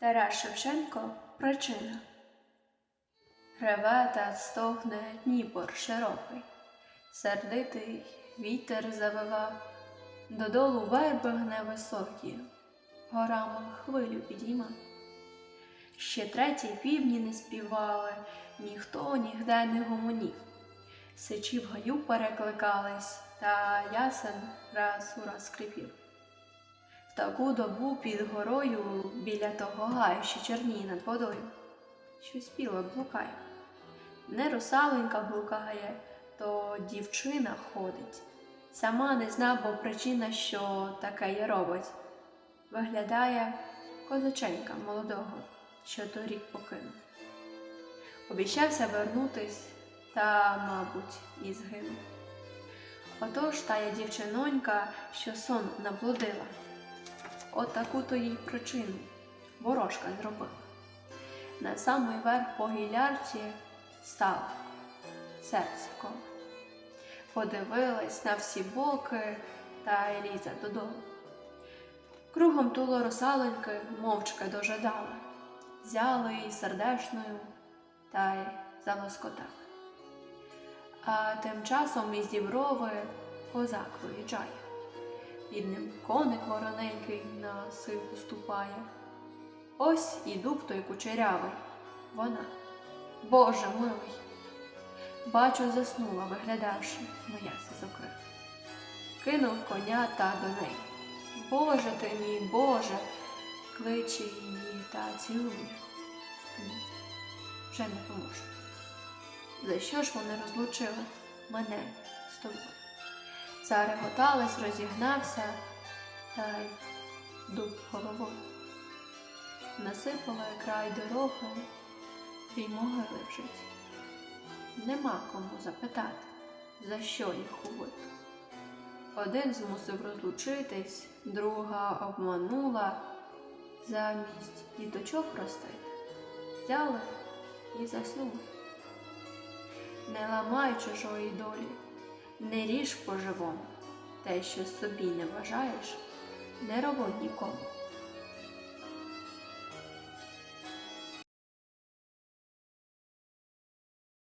Тарас Шевченко Причина Реве та стогне Дніпор широкий, сердитий вітер завива, додолу верби гне високі, горами хвилю підійма. Ще треті півні не співали, ніхто нігде не гомонів. Сичі в гаю перекликались, та ясен раз у раз скрипів. Таку добу під горою біля того гаю, що чорніє над водою, щось біле блукає. Не русаленька блукає, то дівчина ходить. Сама не зна, бо причина, що таке є робить. Виглядає козаченька молодого, що торік покинув. Обіщався вернутись, та, мабуть, і згинув. Отож тая дівчинонька, що сон наблудила. От таку то їй причину ворожка зробила. На самий верх по гілярці стала серце коло. Подивилась на всі боки та й ліза додому. Кругом туло русаленьки мовчки дожидала, взяли її сердешною та й залоскотали. А тим часом із діброви козак виїжджає. Під ним коник вороненький на сиву ступає. Ось і дуб той кучерявий, вона. Боже милий. Бачу, заснула, виглядавши, но я. Кинув коня та до неї. Боже ти мій, Боже, кличе її та цілує. Ні, вже не поможе. За що ж вони розлучили мене з тобою? Зареготались, розігнався та й дуб головою. Насипала край дороги і могили вжить. Нема кому запитати, за що їх убити. Один змусив розлучитись, друга обманула, замість діточок простих взяли і заснули. Не ламай чужої долі, не ріж по-живому, те, що собі не вважаєш, не роби нікому.